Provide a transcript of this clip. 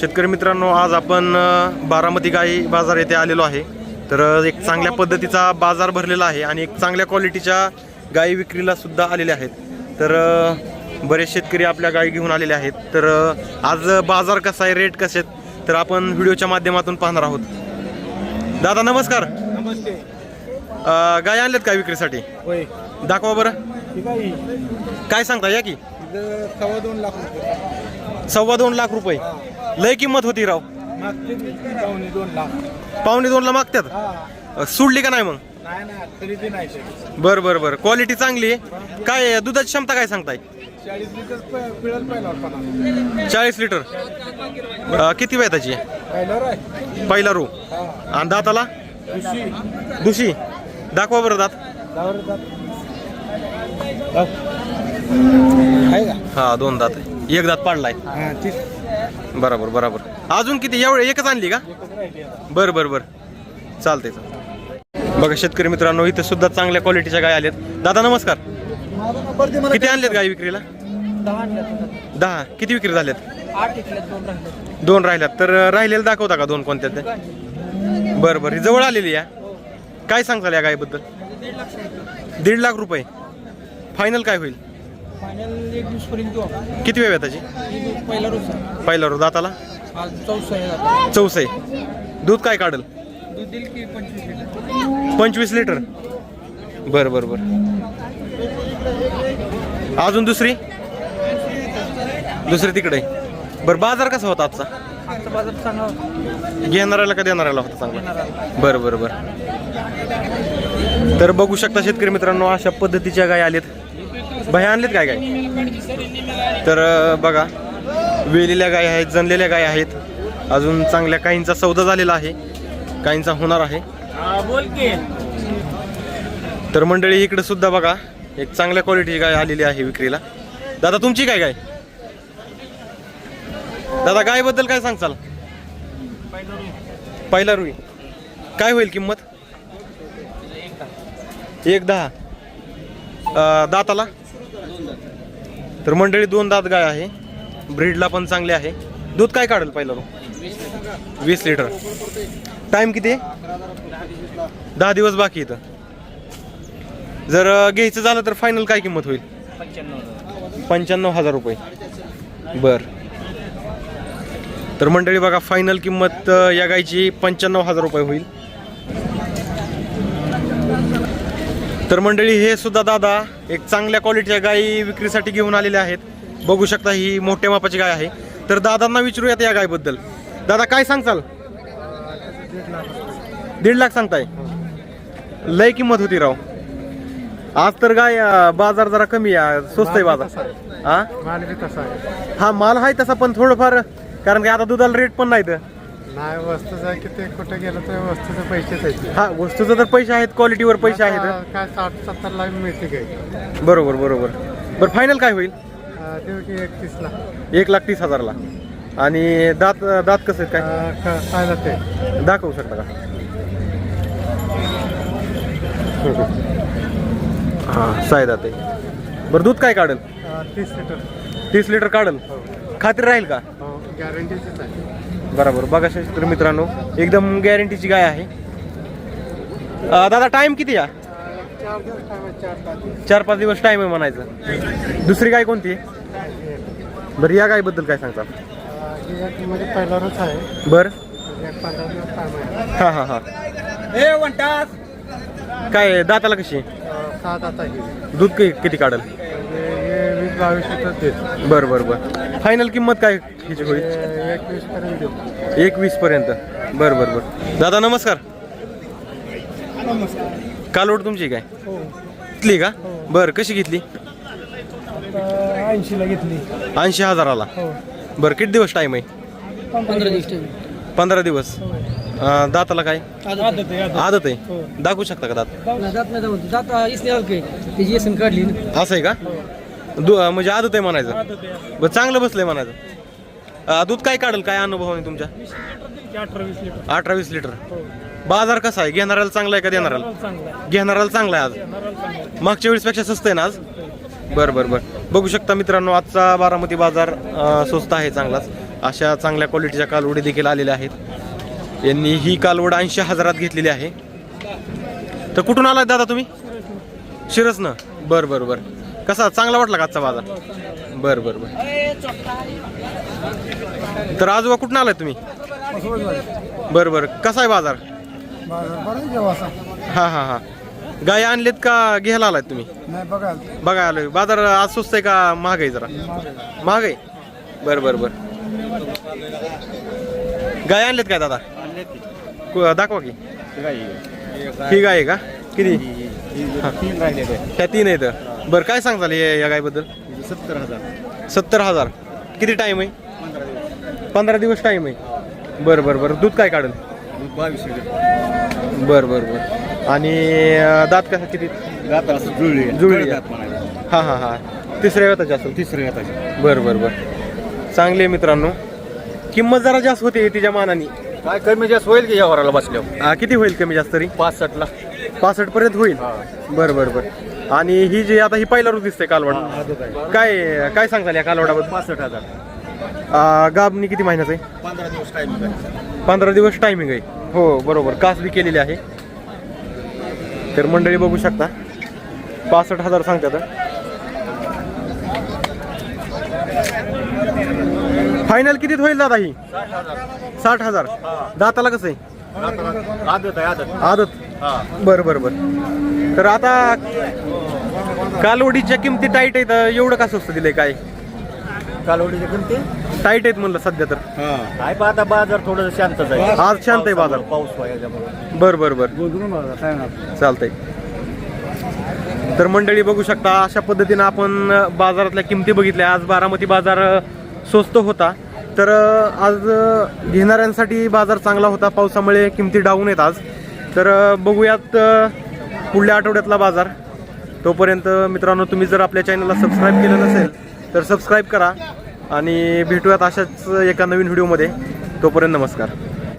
शेतकरी मित्रांनो आज आपण बारामती गाई बाजार येथे आलेलो आहे. तर एक चांगल्या पद्धतीचा बाजार भरलेला आहे आणि एक चांगल्या क्वालिटीच्या गायी विक्रीला सुद्धा आलेल्या आहेत. तर बरेच शेतकरी आपल्या गायी घेऊन आलेले आहेत. तर आज बाजार कसा आहे रेट कसे आहेत तर आपण व्हिडिओच्या माध्यमातून पाहणार आहोत. दादा नमस्कार. नमस्ते. गाय आणल्यात का विक्रीसाठी? दाखवा बरं. काय सांगता या की. सव्वा दोन लाख रुपये. सव्वा दोन लाख रुपये. लय किंमत होती राव. पावणे दोन लाख पावणे दोनला मागतात हा अ, सोडली का नाही मग? नाही ना तरी ते नाही शेत बर बर बर. क्वालिटी चांगली आहे. काय आहे? दुधाची क्षमता काय सांगताय? चाळीस लिटर. प- पिळल पहिला होता चाळीस लिटर अ, किती वेळ त्याची पहिला रू. हा आणि दाताला? दुसरी दुशी. दाखवा बरं दात. दहावर जात आहे का हा दोन दात आहे. एक दात पाडलाय. हा बरोबर बरोबर. अजून किती? एवढे एकच आणली का. बर बर बर. चालतंय बघा शेतकरी मित्रांनो इथं सुद्धा चांगल्या क्वालिटीच्या गाय आल्यात. दादा नमस्कार. किती आणलेत गाय विक्रीला? दहा किती विक्री झाल्यात? दोन राहिले दोन राहिल्यात. तर राहिलेलं दाखवता का दोन कोणत्या ते? बरं बरं. ही जवळ आलेली या. काय सांगताल या गायबद्दल? दीड लाख रुपये. फायनल काय होईल? फायनल एक आपण. किती वेळ आहे त्याची ही पहिला रोज. आहे. पहिला रो दाताला? आज चौसा आहे आता. चौसे दूध काय काढल? दूध देईल की पंचवीस लिटर? पंचवीस लिटर? बरं बरं बरं. अजून दुसरी? दुसरी तिकडे. बरं बाजार कसा होता आजचा? आजचा बाजार चांगला होता. घेणाऱ्याला का देणाऱ्याला होता चांगला? येणारा. बरं बरं बरं. तर बघू शकता शेतकरी मित्रांनो अशा पद्धतीच्या गाय आलेत. भया आणलेत काय गाय तर बघा वेलेल्या गाय आहेत जनलेल्या गाय आहेत. अजून चांगल्या काहींचा सौदा झालेला आहे. काहींचा होणार आहे. बोल तर मंडळी इकडे सुद्धा बघा एक चांगल्या क्वालिटीची गाय आलेली आहे विक्रीला. दादा तुमची काय गाय दादा गायबद्दल काय सांगचाल पहिला रुई. काय होईल किंमत? एक दहा. दाताला? तर मंडळी दोन दात गाय आहे. ब्रीडला पण चांगले आहे. दूध काय काढेल पहिला रू वीस लिटर. टाइम किती? दहा दिवस बाकी इथं. जर घ्यायचं झालं तर फायनल काय किंमत होईल? पंच्याण्णव हजार रुपये. बर. तर मंडळी बघा फायनल किंमत या गायची पंच्याण्णव हजार रुपये होईल. तर मंडळी हे सुद्धा दादा एक चांगल्या क्वालिटीच्या गायी विक्रीसाठी घेऊन आलेले आहेत. बघू शकता ही मोठ्या मापाची गाय आहे. तर दादांना विचारूयात या गायबद्दल. दादा काय सांगचाल दीड लाख सांगताय. लय किंमत होती राव. आज तर गाय बाजार जरा कमी आहे. स्वस्त आहे बाजार. हा हा माल आहे तसा पण थोडंफार कारण की आता दुधाला रेट पण नाही तर नाही वस्तूचा किती कुठे गेलं तर वस्तूचे पैसेच आहेत. हा वस्तूचं तर पैसे आहेत क्वालिटीवर पैसे आहेत आता काय साठ सत्तर लाख मिळते काय बरोबर बरोबर. बरं फायनल काय होईल? देऊ की एकतीस लाख. एक लाख तीस हजारला. आणि दात दात कसं आहेत काय? काय जाते दाखवू शकता का? हां साय दात आहे. बरं दूध काय काढेल? तीस लिटर. तीस लिटर काढेल. खात्री राहील का? हो गॅरंटीचीच आहे. बरोबर. बघा शेतकरी मित्रांनो एकदम गॅरंटीची गाय आहे. अं, दादा टाइम किती या चार पाच दिवस. टाइम आहे म्हणायचं. दुसरी गाय कोणती? आहे बरं या गायबद्दल काय सांगता? ही पहिल्यावरच आहे बरं. एक पंधरा दिवस time आहे हां. हां हां काय दाताला कशी? अं, सात आता ही दूध कि- किती काढेल? म्हणजे हे वीस बावीस लिटर देत. बरं बरं बरं. फायनल किंमत काय हिची होईल? हे एकवीस पर्यंत. बरं बरं बरं. दादा नमस्कार. कालवड तुमची काय? हो. घेतली का? बरं कशी घेतली? ऐंशीला घेतली. ऐंशी हजाराला. हो. बरं किती दिवस टाईम आहे? पंधरा दिवस. दाताला काय? आदत आहे हो. दाखवू शकता का दात? असं आहे का? दु म्हणजे आदत आहे म्हणायचं. आदत आहे बरं चांगलं बसलंय म्हणायचं. अं, दूध काय काढेल? काय अनुभव आहे तुमच्या? अठरा वीस लिटर. अठरा वीस लिटर हो बाजार कसा आहे? घेणाऱ्याला चांगला आहे का देणाऱ्याला? चांगला आहे घेणाऱ्याला चांगला आहे आज. चांगला आहे. मागच्या वेळेसपेक्षा स्वस्त आहे ना आज? बरं बरं बरं. बघू शकता मित्रांनो आजचा बारामती बाजार अं, स्वस्त आहे चांगलाच. अशा चांगल्या क्वालिटीच्या कालवडी देखील आलेल्या आहेत. यांनी ही कालवड ऐंशी हजारात घेतलेली आहे. तर कुठून आलाय दादा तुम्ही? शिरसनं. बरं बरं बरं. कसा चांगला वाटला का आजचा बाजार बर बर बर तर आजोबा कुठून आलाय तुम्ही बर बर कसा आहे बाजार हा हा हा गाय आणलेत का घ्यायला आलाय तुम्ही बघा आलोय बाजार आज स्वस्त आहे का महाग आहे जरा महाग आहे बर बर बर गाय आणलेत काय दादा दाखवा की ही गाय आहे का किती त्या तीन आहेत बरं काय सांगताल या या गायबद्दल? सत्तर हजार. सत्तर हजार. किती टाईम आहे? पंधरा दिवस. टाईम आहे. बरं बरं बरं. दूध काय काढेल? बावीस बरं बरं बरं. आणि अं, दात कसा किती? जुळली जुळली हां हां हां. तिसऱ्या वेताची असेल. तिसऱ्या येताची बरं बरं बरं. चांगले आहे मित्रांनो. किंमत जरा जास्त होते तिच्या मानाने. काय कमी जास्त होईल की या वराला बसल्यावर? अं, किती होईल कमी जास्त तरी? पासष्टला. पासष्ट पर्यंत होईल? बरं बरं बरं. आणि ही जी आता ही पहिला रूप दिसते कालवड काय? काय सांगताल या कालवडाबद्दल पासष्ट हजार. अं, गाबणी किती महिन्याचं आहे? पंधरा दिवस टाइम पंधरा दिवस टायमिंग आहे. हो बरोबर. कास बी केलेली आहे. तर मंडळी बघू शकता. पासष्ट हजार सांगतात. फायनल कितीत होईल दादा ही? साठ हजार. दाताला कसं आहे? आदत आहे आदत. आदत. बरं बरं बरं. तर आता कालवडीच्या किमती टाईट आहेत एवढं का स्वस्त दिलंय काय? कालवडीची किमती? टाईट आहेत म्हणलं सध्या तर. काय पण आता बाजार थोडं शांतच आहे. आज शांत आहे बाजार. पाऊस बरं बरं बरं. चालतंय. तर मंडळी बघू शकता अशा पद्धतीनं आपण बाजारातल्या किमती बघितल्या. आज बारामती बाजार स्वस्त होता. तर आज घेणाऱ्यांसाठी बाजार चांगला होता. पावसामुळे किमती डाऊन आहेत आज. तर बघूयात पुढल्या आठवड्यातला बाजार. तोपर्यंत मित्रांनो तुम्ही जर आपल्या चॅनलला सबस्क्राईब केलं नसेल तर सबस्क्राईब करा आणि भेटूयात अशाच एका नवीन व्हिडिओमध्ये तोपर्यंत नमस्कार.